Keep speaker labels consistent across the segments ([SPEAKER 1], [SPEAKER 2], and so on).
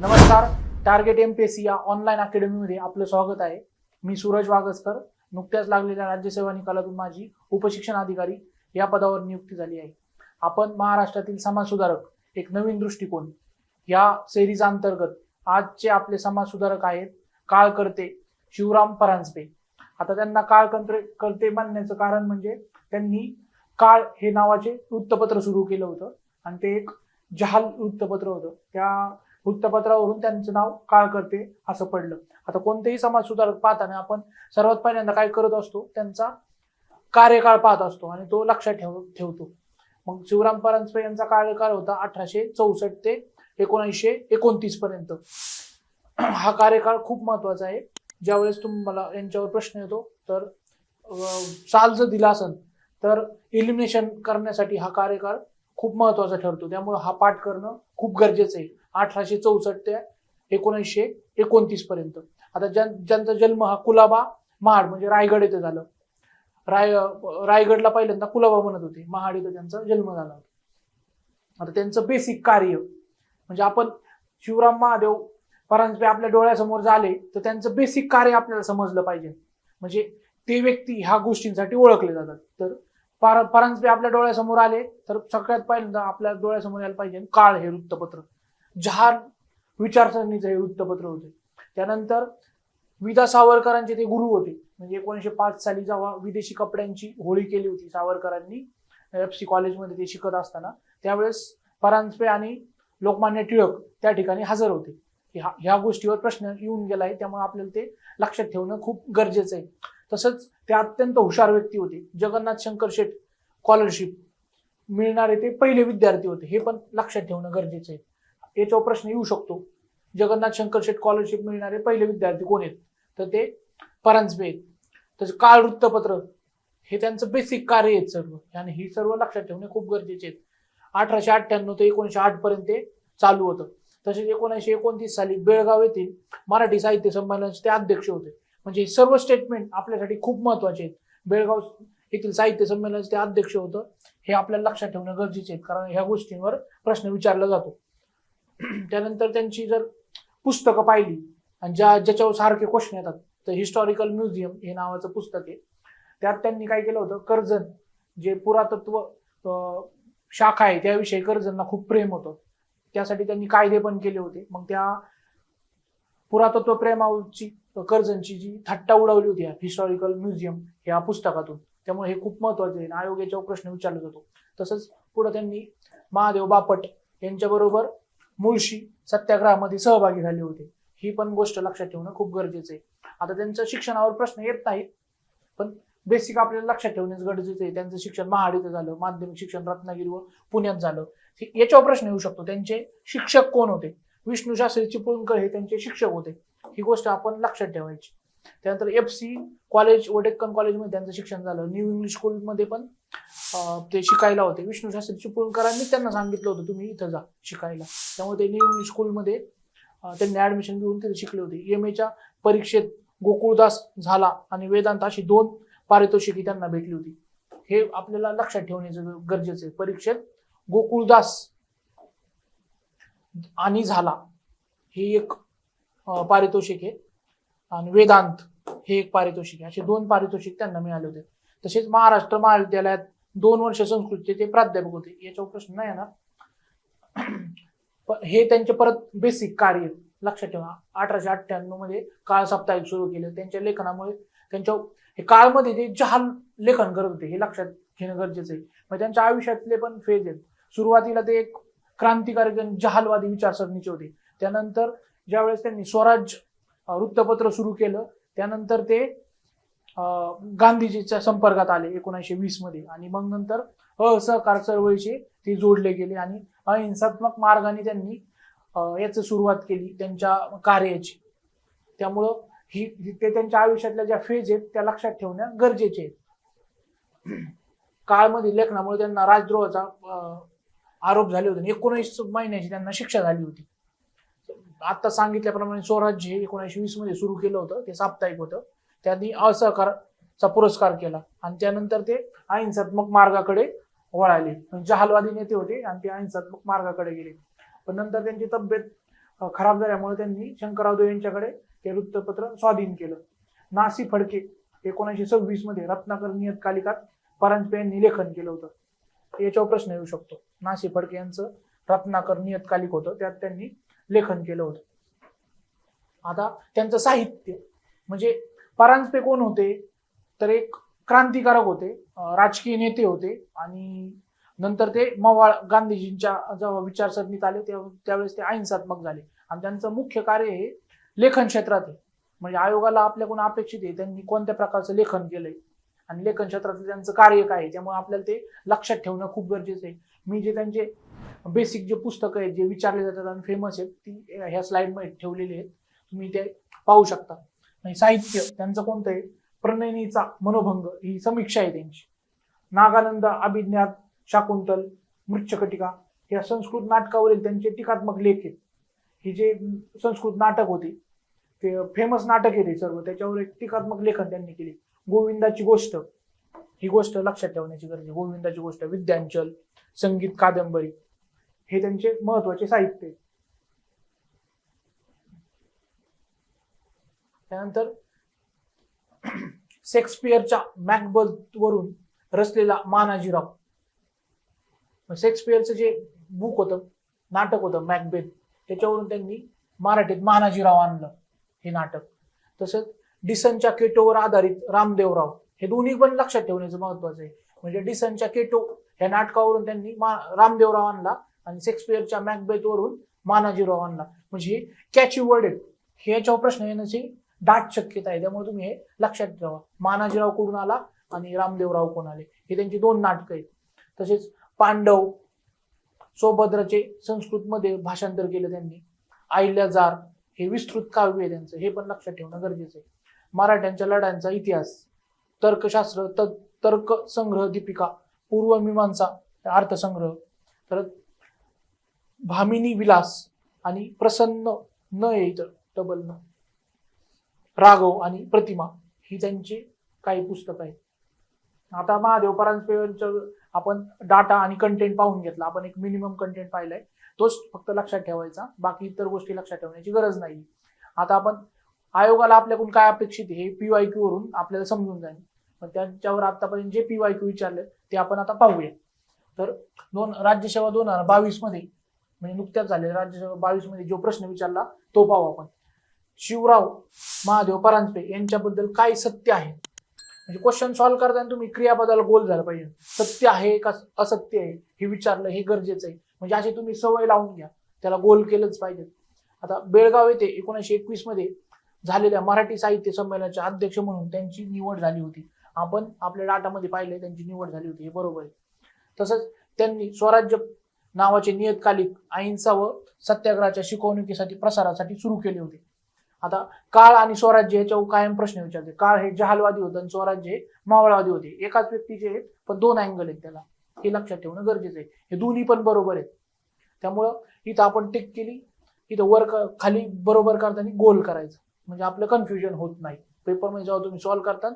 [SPEAKER 1] नमस्कार target MPSC या online अकॅडमीमध्ये आपलं स्वागत आहे. मी सूरज वागसकर नुकत्याच लागलेल्या राज्यसेवा निकालातून माझी उपशिक्षण अधिकारी या पदावर नियुक्ती झाली आहे. आपण महाराष्ट्रातील समाजसुधारक एक नवीन दृष्टिकोन या सेरीज अंतर्गत आजचे आपले समाजसुधारक आहेत काळकर्ते शिवराम परांजपे. आता त्यांना काळकंत्र कर्ते मानण्याचं कारण म्हणजे त्यांनी काळ हे नावाचे वृत्तपत्र सुरू केलं होतं. आणि ते एक जहाल वृत्तपत्र होतं. त्या वृत्तपत्रावरून त्यांचं नाव काळ करते असं पडलं. आता कोणतेही समाज सुधारक पाहताना आपण सर्वात पहिल्यांदा काय करत असतो त्यांचा कार्यकाळ पाहत असतो आणि तो लक्षात ठेव ठेवतो. मग शिवराम परांजपे यांचा कार्यकाळ होता अठराशे चौसष्ट ते एकोणीसशे एकोणतीस पर्यंत. हा कार्यकाळ खूप महत्त्वाचा आहे. ज्यावेळेस तुम्हाला यांच्यावर प्रश्न येतो तर साल जर दिला असेल तर इलिमिनेशन करण्यासाठी हा कार्यकाळ खूप महत्त्वाचा ठरतो. त्यामुळे हा पाठ करणं खूप गरजेचं आहे. अठराशे चौसष्ट ते एकोणीसशे एकोणतीस पर्यंत. आता ज्यां ज्यांचा जन्म हा कुलाबा महाड म्हणजे रायगड येथे झालं. राय रायगडला पहिल्यांदा कुलाबा म्हणत होते. महाड इथं त्यांचा जन्म झाला होता. आता त्यांचं बेसिक कार्य म्हणजे आपण शिवराम महादेव परांजपे आपल्या डोळ्यासमोर झाले तर त्यांचं बेसिक कार्य आपल्याला समजलं पाहिजे. म्हणजे ते व्यक्ती ह्या गोष्टींसाठी ओळखले जातात. तर पार परांजपे आपल्या डोळ्यासमोर आले तर सगळ्यात पहिल्यांदा आपल्या डोळ्यासमोर यायला पाहिजे काळ हे वृत्तपत्र. जहान विचारसरणीचं हे वृत्तपत्र होते. त्यानंतर विदा सावरकरांचे ते गुरु होते. म्हणजे एकोणीसशे पाच साली जेव्हा विदेशी कपड्यांची होळी केली होती सावरकरांनी एफ सी कॉलेजमध्ये ते शिकत असताना त्यावेळेस परांजपे आणि लोकमान्य टिळक त्या ठिकाणी हजर होते. ह्या ह्या गोष्टीवर प्रश्न येऊन गेला आहे त्यामुळे आपल्याला ते लक्षात ठेवणं खूप गरजेचं आहे. तसंच ते अत्यंत हुशार व्यक्ती होते. जगन्नाथ शंकर शेठ स्कॉलरशिप मिळणारे ते पहिले विद्यार्थी होते. हे पण लक्षात ठेवणं गरजेचं आहे. याच्यावर प्रश्न येऊ शकतो. जगन्नाथ शंकर शेठ स्कॉलरशिप मिळणारे पहिले विद्यार्थी कोण आहेत? तर ते परांजपे आहेत. तसं काळ वृत्तपत्र हे त्यांचं बेसिक कार्य आहेत सर्व. आणि ही सर्व लक्षात ठेवणे खूप गरजेचे आहेत. अठराशे अठ्ठ्याण्णव ते एकोणीसशे आठ पर्यंत ते चालू होतं. तसेच एकोणीसशे एकोणतीस साली बेळगाव येथील मराठी साहित्य संमेलनाचे ते अध्यक्ष होते. म्हणजे हे सर्व स्टेटमेंट आपल्यासाठी खूप महत्त्वाचे आहेत. बेळगाव येथील साहित्य संमेलनाचे ते अध्यक्ष होतं. हे आपल्याला लक्षात ठेवणं गरजेचे आहे कारण ह्या गोष्टींवर प्रश्न विचारला जातो. त्यानंतर त्यांची जर पुस्तकं पाहिली आणि ज्या ज्याच्यावर सारखे क्वेश्चन येतात तर हिस्टॉरिकल म्युझियम हे नावाचं पुस्तक आहे. त्यात त्यांनी काय केलं होतं कर्जन जे पुरातत्व शाखा आहे त्याविषयी कर्जनला खूप प्रेम होतं. त्यासाठी त्यांनी कायदे पण केले होते. मग त्या पुरातत्व प्रेमाची कर्जनची जी थट्टा उडवली होती हिस्टॉरिकल म्युझियम ह्या पुस्तकातून त्यामुळे हे खूप महत्त्वाचे आहे. आणि आयोग याच्यावर प्रश्न विचारला जातो. तसंच पुढे त्यांनी महादेव बापट यांच्याबरोबर मुळशी सत्याग्रहामध्ये सहभागी झाले होते. ही पण गोष्ट लक्षात ठेवणं खूप गरजेचं आहे. आता त्यांचं शिक्षणावर प्रश्न येत नाहीत पण बेसिक आपल्याला लक्षात ठेवणेच गरजेचं आहे. त्यांचं शिक्षण महाड इथं झालं माध्यमिक शिक्षण रत्नागिरी व पुण्यात झालं. हे- याच्यावर प्रश्न येऊ शकतो. त्यांचे शिक्षक कोण होते? विष्णू शास्त्री चिपळूणकर हे त्यांचे शिक्षक होते. ही गोष्ट आपण लक्षात ठेवायची. त्यानंतर एफ सी कॉलेज व डेक्कन कॉलेजमध्ये त्यांचं शिक्षण झालं. न्यू इंग्लिश स्कूलमध्ये पण ते शिकायला होते. विष्णू शास्त्री चिपळूणकरांनी त्यांना सांगितलं होतं तुम्ही इथं जा शिकायला. त्यामुळे ते न्यू इंग्लिश स्कूलमध्ये त्यांनी ऍडमिशन घेऊन तिथे शिकले होते. एम एच्या परीक्षेत गोकुळदास झाला आणि वेदांत अशी दोन पारितोषिकी त्यांना भेटली होती. हे आपल्याला लक्षात ठेवण्याचं गरजेचं आहे. परीक्षेत गोकुळदास आणि झाला. हे एक पारितोषिक आहे. आणि वेदांत हे एक पारितोषिक आहे. असे दोन पारितोषिक त्यांना मिळाले होते. तसेच महाराष्ट्र महाविद्यालयात दोन वर्ष संस्कृतचे ते प्राध्यापक होते. याच्यावर प्रश्न नाही येणार. हे त्यांचे परत बेसिक कार्य लक्षात ठेवा. अठराशे अठ्ठ्याण्णवमध्ये काळ साप्ताहिक सुरू केलं. त्यांच्या लेखनामुळे त्यांच्या हे काळमध्ये ते जहाल लेखन करत होते. हे लक्षात घेणं गरजेचं आहे. मग त्यांच्या आयुष्यातले पण फेज आहेत. सुरुवातीला ते एक क्रांतिकारक जहालवादी विचारसरणीचे होते. त्यानंतर ज्यावेळेस त्यांनी स्वराज वृत्तपत्र सुरू केलं त्यानंतर ते गांधीजीच्या संपर्कात आले एकोणीसशे वीसमध्ये. आणि मग नंतर असहकार चळवळीशी ते जोडले गेले आणि अहिंसात्मक मार्गाने त्यांनी अं, याचं सुरुवात केली त्यांच्या कार्याची. त्यामुळं ही ते त्यांच्या आयुष्यातल्या ज्या फेज आहेत त्या लक्षात ठेवणं गरजेचे आहेत. काळमध्ये लेखनामुळे त्यांना राजद्रोहाचा आरोप झाले होते. एकोणीस महिन्याची त्यांना शिक्षा झाली होती. आता सांगितल्याप्रमाणे स्वराज्य हे एकोणीसशे वीसमध्ये सुरू केलं होतं. ते साप्ताहिक होतं. त्यांनी असहकारचा पुरस्कार केला. आणि त्यानंतर ते अहिंसात्मक मार्गाकडे वळाले. म्हणजे जहालवादी नेते होते आणि ते अहिंसात्मक मार्गाकडे गेले. पण नंतर त्यांची तब्येत खराब झाल्यामुळे त्यांनी शंकरराव देव यांच्याकडे ते वृत्तपत्र स्वाधीन केलं. नासी फडके एकोणीसशे सव्वीसमध्ये रत्नाकर नियतकालिकात परांजपे यांनी लेखन केलं होतं. याच्यावर प्रश्न येऊ शकतो. नासी फडके यांचं रत्नाकर नियतकालिक होतं त्यात त्यांनी लेखन केलं होतं. आता त्यांचं साहित्य म्हणजे परांजपे कोण होते? तर एक क्रांतिकारक होते राजकीय नेते होते आणि नंतर ते मवाळ गांधीजींच्या जेव्हा विचारसरणीत आले तेव्हा त्यावेळेस ते अहिंसात्मक झाले. आणि त्यांचं मुख्य कार्य हे लेखन क्षेत्रात आहे. म्हणजे आयोगाला आपल्याकडून अपेक्षित आहे त्यांनी कोणत्या प्रकारचं लेखन केलंय? आणि लेखन क्षेत्रातलं त्यांचं कार्य काय आहे? त्यामुळे आपल्याला ते लक्षात ठेवणं खूप गरजेचं आहे. मी जे त्यांचे बेसिक जे पुस्तकं आहेत जे विचारले जातात आणि फेमस आहेत ती ह्या स्लाइडमध्ये ठेवलेली आहेत. तुम्ही ते पाहू शकता. साहित्य त्यांचं कोणतं आहे? प्रणयनीचा मनोभंग ही समीक्षा आहे त्यांची. नागानंद अभिज्ञात शाकुंतल मृच्छकटिका या संस्कृत नाटकावरील त्यांचे टीकात्मक लेख आहेत. हे जे संस्कृत नाटक होते ते फेमस नाटक आहे ते सर्व. त्याच्यावर एक टीकात्मक लेखन त्यांनी केले. गोविंदाची गोष्ट. ही गोष्ट लक्षात ठेवण्याची गरज आहे. गोविंदाची गोष्ट विद्यांचल संगीत कादंबरी. हे त्यांचे महत्त्वाचे साहित्य आहे त्यानंतर शेक्सपियरच्या मॅकबथ वरून रचलेला मानाजीराव शेक्सपियरचं जे बुक होतं नाटक होतं मॅकबेथ त्याच्यावरून त्यांनी मराठीत मानाजीराव आणलं हे नाटक. तसंच डिसनच्या केटोवर आधारित रामदेवराव हे दोन्ही पण लक्षात ठेवण्याचं महत्वाचं आहे. म्हणजे डिसनच्या केटो या नाटकावरून त्यांनी रामदेवराव आणला आणि शेक्सपियरच्या मॅकबेथ वरून मानाजीराव आणला. म्हणजे कॅची वर्ड आहेत. हे याच्यावर प्रश्न येण्याची दाट शक्यता आहे. त्यामुळे तुम्ही हे लक्षात ठेवा. मानाजीराव कुठून आला आणि रामदेवराव कोण आले? हे त्यांची दोन नाटकं आहेत. तसेच पांडव सोभद्राचे संस्कृतमध्ये भाषांतर केलं त्यांनी. आहिल्याजार हे विस्तृत काव्य आहे त्यांचं. हे पण लक्षात ठेवणं गरजेचं आहे. मराठ्यांच्या लढ्यांचा इतिहास. तर्कशास्त्र त तर्क संग्रह दीपिका पूर्वमीमांसा अर्थसंग्रह. तर भामिनी विलास आणि प्रसन्न न येत डबल न. राघव आणि प्रतिमा ही त्यांची काही पुस्तकं आहेत. आता महादेव परांजपेचं आपण डाटा आणि कंटेंट पाहून घेतला. आपण एक मिनिमम कंटेंट पाहिलाय. तोच फक्त लक्षात ठेवायचा. बाकी इतर गोष्टी लक्षात ठेवण्याची गरज नाही आता आपण आयोगाला आपल्याकडून काय अपेक्षित हे पीवाय क्यू वरून आपल्याला समजून जाईल. पण त्यांच्यावर आतापर्यंत जे पीवाय क्यू विचारले ते आपण आता पाहूया. तर दोन राज्यसेवा दोन हजार बावीसमध्ये म्हणजे नुकत्याच झाले राज्यसेवा बावीसमध्ये जो प्रश्न विचारला तो पाहू आपण. शिवराव महादेव परांजपे यांच्याबद्दल काय सत्य आहे? म्हणजे क्वेश्चन सॉल्व्ह करताना तुम्ही क्रियापदाला गोल झालं पाहिजे. सत्य आहे का असत्य आहे? हे विचारलं हे गरजेचं आहे. म्हणजे अशी तुम्ही सवय लावून घ्या. त्याला गोल केलंच पाहिजे. आता बेळगाव येथे एकोणीसशे एकवीसमध्ये झालेल्या मराठी साहित्य संमेलनाचे अध्यक्ष म्हणून त्यांची निवड झाली होती. आपण आपल्या डाटामध्ये पाहिले त्यांची निवड झाली होती. हे बरोबर आहे. तसंच त्यांनी स्वराज्य नावाचे नियतकालिक अहिंसा व सत्याग्रहाच्या शिकवणुकीसाठी प्रसारासाठी सुरू केले होते. आता काळ आणि स्वराज्य याच्यावर कायम प्रश्न विचारते. काळ हे जहालवादी होतं आणि स्वराज्य हे मावळवादी होते. एकाच व्यक्तीचे आहेत पण दोन अँगल आहेत त्याला. हे लक्षात ठेवणं गरजेचं आहे. हे दोन्ही पण बरोबर आहेत. त्यामुळं इथं आपण टिक केली इथं वर खाली बरोबर करताना गोल करायचं. म्हणजे आपलं कन्फ्युजन होत नाही. पेपरमध्ये जेव्हा तुम्ही सॉल्व्ह करता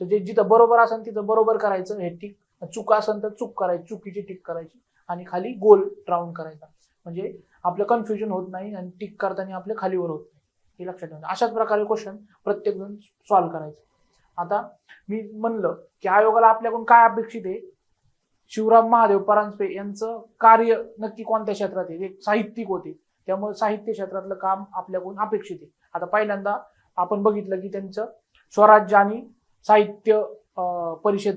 [SPEAKER 1] तर जे जिथं बरोबर असेल तिथं बरोबर करायचं हे टिक चूक असेल तर चूक करायची चुकीची टिक करायची. आणि खाली गोल राऊंड करायचा. म्हणजे आपलं कन्फ्युजन होत नाही आणि टिक करताना आपलं खालीवर होत नाही. हे लक्षात ठेवा अशाच प्रकारे क्वेश्चन प्रत्येक जण सॉल्व्ह करायचं. आता मी म्हणलं की आयोगाला आपल्याकडून काय अपेक्षित आहे? शिवराम महादेव परांजपे यांचं कार्य नक्की कोणत्या क्षेत्रात आहे? ते साहित्यिक होते. त्यामुळे साहित्य क्षेत्रातलं काम आपल्याकडून अपेक्षित आहे. आता पहिल्यांदा आपण बघितलं की त्यांचं स्वराज्य आणि साहित्य परिषद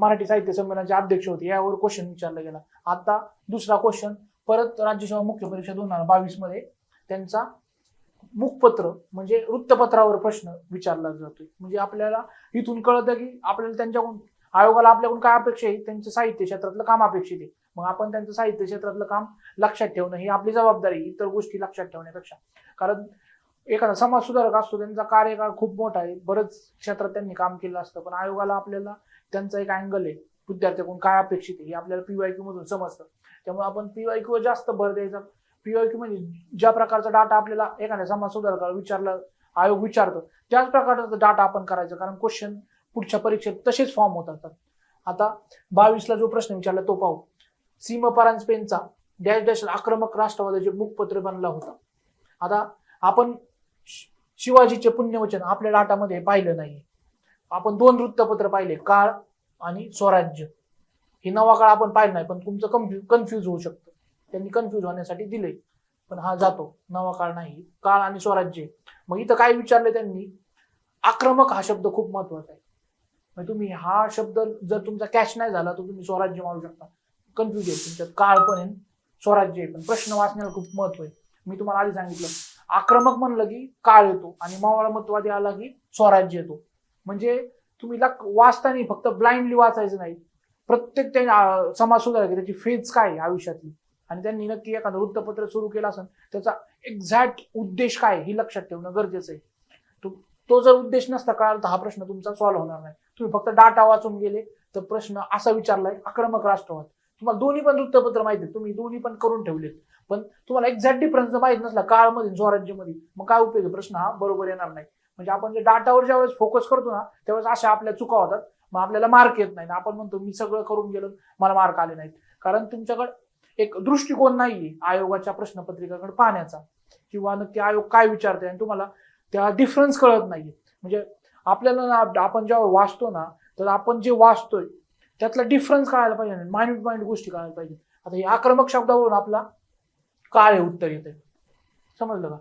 [SPEAKER 1] मराठी साहित्य संमेलनाचे अध्यक्ष होते. यावर क्वेश्चन विचारला गेला. आता दुसरा क्वेश्चन परत राज्यसभा मुख्य परीक्षा दोन हजार बावीसमध्ये त्यांचा मुखपत्र म्हणजे वृत्तपत्रावर प्रश्न विचारला जातोय. म्हणजे आपल्याला इथून कळतं की आपल्याला त्यांच्याकडून आयोगाला आपल्याकडून काय अपेक्षा आहे? त्यांचं साहित्य क्षेत्रातलं काम अपेक्षित आहे. मग आपण त्यांचं साहित्य क्षेत्रातलं काम लक्षात ठेवणं ही आपली जबाबदारी इतर गोष्टी लक्षात ठेवण्यापेक्षा. कारण एखादा समाज सुधारक असतो त्यांचा कार्यकाळ खूप मोठा आहे. बरंच क्षेत्रात त्यांनी काम केलं असतं पण आयोगाला आपल्याला त्यांचा एक अँगल आहे. विद्यार्थ्याकडून काय अपेक्षित आहे हे आपल्याला पीवायक्यू मधून समजतं. त्यामुळे आपण पीवायक्यू जास्त भर द्यायचा पीओक्यू म्हणजे ज्या प्रकारचा डाटा आपल्याला एखाद्या समाज सुधारकाला विचारला आयोग विचारतो त्याच प्रकारचा डाटा आपण करायचा. कारण क्वेश्चन पुढच्या परीक्षेत तसेच फॉर्म होत असतात. आता बावीसला जो प्रश्न विचारला तो पाहू. सीम परांजपेनचा डॅश डॅश आक्रमक राष्ट्रवादाचे मुखपत्र बनला होता. आता आपण शि- शिवाजीचे पुण्यवचन आपल्या डाटामध्ये पाहिलं नाही आपण दोन वृत्तपत्र पाहिले काळ आणि स्वराज्य. हे नवा काळ आपण पाहिलं नाही पण तुमचं कन्फ्यू कन्फ्यूज होऊ शकतं. त्यांनी कन्फ्यूज होण्यासाठी दिले पण हा जातो. नवा काळ नाही. काळ आणि स्वराज्य. मग इथं काय विचारलं त्यांनी? आक्रमक हा शब्द खूप महत्त्वाचा आहे. म्हणजे तुम्ही हा शब्द जर तुमचा कॅश नाही झाला तर तुम्ही स्वराज्य मारू शकता. कन्फ्युज आहे. तुमच्यात काळ पण आहे. स्वराज्य आहे. पण प्रश्न वाचण्याला खूप महत्त्व आहे. मी तुम्हाला आधी सांगितलं. आक्रमक म्हणलं की काळ येतो आणि मावळमतवादी आला की स्वराज्य येतो. म्हणजे तुम्ही लक वाचताना फक्त ब्लाइंडली वाचायचं नाही. प्रत्येक त्या समाज सुधारक त्याची फेज काय आहे आयुष्यातली? आणि त्यांनी नक्की एखादं वृत्तपत्र सुरू केलं असेल त्याचा एक्झॅक्ट उद्देश काय हे लक्षात ठेवणं गरजेचं आहे. तो- जर उद्देश नसता कळाला तर हा प्रश्न तुमचा सॉल्व्ह होणार नाही. तुम्ही फक्त डाटा वाचून गेले तर प्रश्न असा विचारलाय आक्रमक राष्ट्रवाद. तुम्हाला दोन्ही पण वृत्तपत्र माहिती आहेत, तुम्ही दोन्ही पण करून ठेवलेत. पण तुम्हाला एक्झॅक्ट डिफरन्स माहीत माहीत नसला काळमध्ये स्वराज्यमध्ये मग काय उपयोग आहे? प्रश्न हा बरोबर येणार नाही. म्हणजे आपण जे डाटावर ज्यावेळेस फोकस करतो ना त्यावेळेस अशा आपल्या चुका होतात. मग आपल्याला मार्क येत नाही. आपण म्हणतो मी सगळं करून गेलो मला मार्क आले नाहीत. कारण तुमच्याकडे एक दृष्टिकोन नाहीये आयोगाच्या प्रश्नपत्रिकाकडे पाहण्याचा. किंवा नक्की आयोग काय विचारते आणि तुम्हाला त्या डिफरन्स कळत नाही म्हणजे आपल्याला ना आपण जेव्हा वाचतो ना तर आपण जे वाचतोय त्यातला डिफरन्स कळायला पाहिजे माइंड माइंड गोष्टी कळायला पाहिजे. आता हे आक्रमक शब्दावरून आपला काळ हे उत्तर येते समजलं का?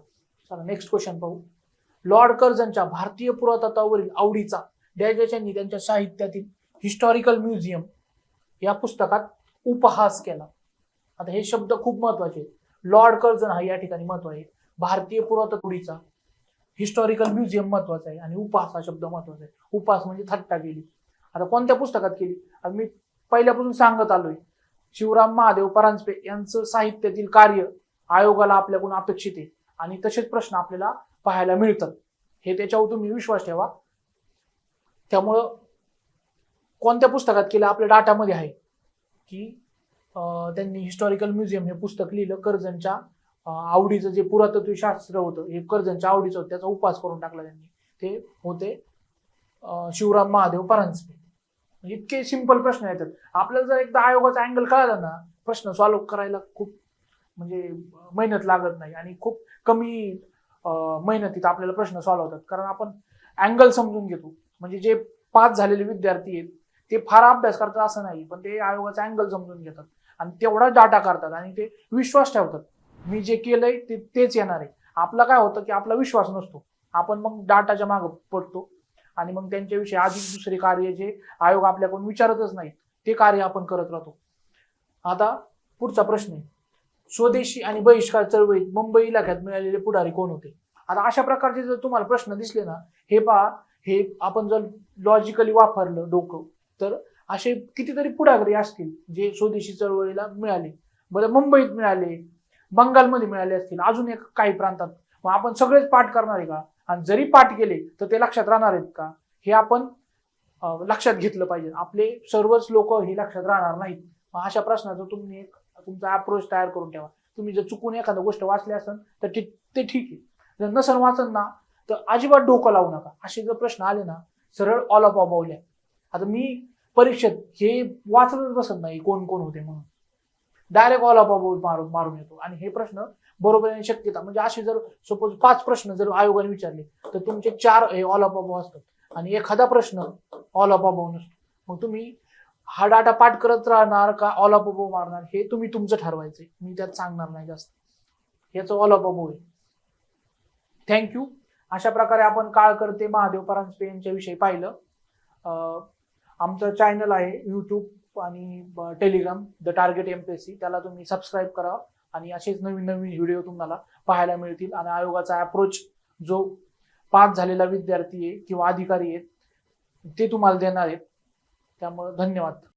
[SPEAKER 1] चला नेक्स्ट क्वेश्चन पाहू. लॉर्ड कर्जनच्या भारतीय पुरातत्वावरील आवडीचा डॅश त्यांच्या साहित्यातील हिस्टॉरिकल म्युझियम या पुस्तकात उपहास केला. आता हे शब्द खूप महत्त्वाचे आहेत. लॉर्ड कर्जन हा या ठिकाणी महत्त्व आहे भारतीय पुरातत्वडीचा हिस्टॉरिकल म्युझियम महत्त्वाचा आहे आणि उपहास हा शब्द महत्त्वाचा आहे. उपास म्हणजे थट्टा केली. आता कोणत्या पुस्तकात केली? आता मी पहिल्यापासून सांगत आलोय. शिवराम महादेव परांजपे यांचं साहित्यातील कार्य आयोगाला आपल्याकडून अपेक्षित आहे. आणि तसेच प्रश्न आपल्याला पाहायला मिळतात. हे त्याच्यावर तुम्ही विश्वास ठेवा. त्यामुळं कोणत्या पुस्तकात केलं आपल्या डाटामध्ये आहे? की त्यांनी हिस्टॉरिकल म्युझियम हे पुस्तक लिहिलं कर्जनच्या आवडीचं जे पुरातत्व शास्त्र होतं हे कर्जनच्या आवडीचं होतं त्याचा उपास करून टाकला त्यांनी. ते होते शिवराम महादेव परांजपे. म्हणजे इतके सिंपल प्रश्न येतात. आपल्याला जर एकदा आयोगाचा अँगल कळाला ना प्रश्न सॉल्व्ह करायला खूप म्हणजे मेहनत लागत नाही. आणि खूप कमी मेहनतीत आपल्याला प्रश्न सॉल्व्ह होतात. कारण आपण अँगल समजून घेतो. म्हणजे जे पास झालेले विद्यार्थी आहेत ते फार अभ्यास करतात असं नाही. पण ते आयोगाचा अँगल समजून घेतात. आणि तेवढा डाटा करतात आणि ते विश्वास ठेवतात. मी जे केलंय ते तेच येणार आहे. आपला काय होतं की आपला विश्वास नसतो. आपण मग डाटाच्या मागे पडतो. आणि मग त्यांच्याविषयी अधिक दुसरे कार्य जे आयोग आपल्याकडून विचारतच नाही ते कार्य आपण करत राहतो. आता पुढचा प्रश्न आहे. स्वदेशी आणि बहिष्कार चळवळीत मुंबई इलाक्यात मिळालेले पुढारी कोण होते? आता अशा प्रकारचे जर तुम्हाला प्रश्न दिसले ना हे पहा हे आपण जर लॉजिकली वापरलं डोकं तर असे कितीतरी पुढारी असतील जे स्वदेशी चळवळीला मिळाले. बरं मुंबईत मिळाले बंगालमध्ये मिळाले असतील अजून एक काही प्रांतात. मग आपण सगळेच पाठ करणार आहे का? आणि जरी पाठ केले तर ते लक्षात राहणार आहेत का? हे आपण लक्षात घेतलं पाहिजे. आपले सर्वच लोक हे लक्षात राहणार नाहीत. मग अशा प्रश्नाचं तुम्ही एक तुमचा अप्रोच तयार करून ठेवा. तुम्ही जर चुकून एखादं गोष्ट वाचली असेल तर ते ते ठीक आहे. जर नसेल वाचन ना तर अजिबात डोकं लावू नका. असे जर प्रश्न आले ना सरळ ऑल ऑफ अबावल्या आता मी परीक्षेत हे वाचतच बसत नाही कोण कोण होते म्हणून. डायरेक्ट ऑल ऑफ मारून मारून येतो. आणि हे प्रश्न बरोबर येण्याची शक्यता म्हणजे असे जर सपोज पाच प्रश्न जर आयोगाने विचारले तर तुमचे चार हे ऑल ऑफ असतात. आणि एखादा प्रश्न ऑल ऑफ नसतो. मग तुम्ही हा डाटा पाठ करत राहणार का ऑल ऑफ मारणार? हे तुम्ही तुमचं ठरवायचंय. मी त्यात सांगणार नाही जास्त. याचं ऑल ऑफ आहे. थँक्यू अशा प्रकारे आपण काळ करते महादेव परांजपे यांच्याविषयी पाहिलं. आमचं चॅनल आहे यूट्यूब आणि टेलिग्राम द टार्गेट एमपीएससी त्याला तुम्ही सबस्क्राईब करा आणि असेच नवीन नवीन व्हिडिओ तुम्हाला पाहायला मिळतील. आणि आयोगाचा अप्रोच जो पास झालेला विद्यार्थी आहे किंवा अधिकारी आहेत ते तुम्हाला देणार आहेत. त्यामुळे धन्यवाद.